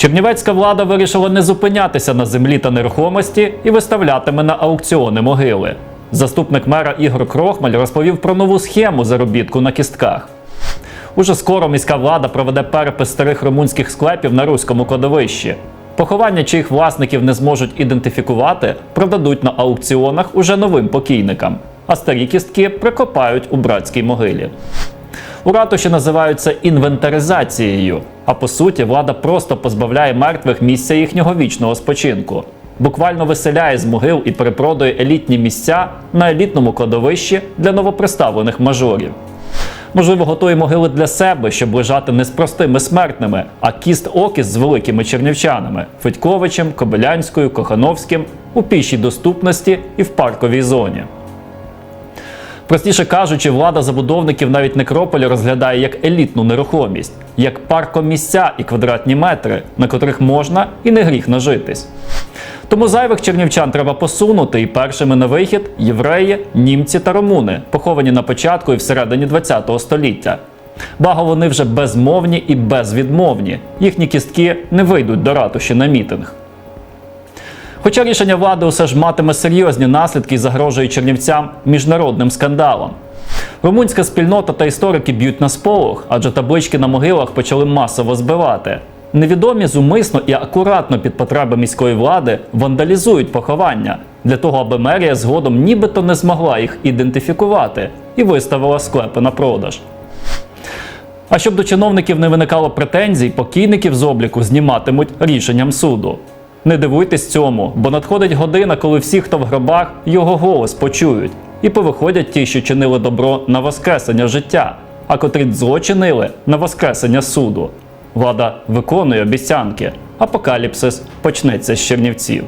Чернівецька влада вирішила не зупинятися на землі та нерухомості і виставлятиме на аукціони могили. Заступник мера Ігор Крохмаль розповів про нову схему заробітку на кістках. Уже скоро міська влада проведе перепис старих румунських склепів на руському кладовищі. Поховання, чиїх власників не зможуть ідентифікувати, продадуть на аукціонах уже новим покійникам, а старі кістки прикопають у братській могилі. У ратуші називають це інвентаризацією, а по суті влада просто позбавляє мертвих місця їхнього вічного спочинку. Буквально виселяє з могил і перепродує елітні місця на елітному кладовищі для новоприставлених мажорів. Можливо, готує могили для себе, щоб лежати не з простими смертними, а кіст окіс з великими чернівчанами Федьковичем, Кобилянською, Кохановським у пішій доступності і в парковій зоні. Простіше кажучи, влада забудовників навіть некрополі розглядає як елітну нерухомість, як паркомісця і квадратні метри, на котрих можна і не гріх нажитись. Тому зайвих чернівчан треба посунути, і першими на вихід євреї, німці та румуни, поховані на початку і всередині ХХ століття. Благо вони вже безмовні і безвідмовні. Їхні кістки не вийдуть до ратуші на мітинг. Хоча рішення влади усе ж матиме серйозні наслідки і загрожує чернівцям міжнародним скандалом. Румунська спільнота та історики б'ють на сполох, адже таблички на могилах почали масово збивати. Невідомі зумисно і акуратно під потреби міської влади вандалізують поховання для того, аби мерія згодом нібито не змогла їх ідентифікувати і виставила склепи на продаж. А щоб до чиновників не виникало претензій, покійників з обліку зніматимуть рішенням суду. Не дивуйтесь цьому, бо надходить година, коли всі, хто в гробах, його голос почують, і повиходять ті, що чинили добро на воскресення життя, а котрі зло чинили на воскресення суду. Влада виконує обіцянки. Апокаліпсис почнеться з Чернівців.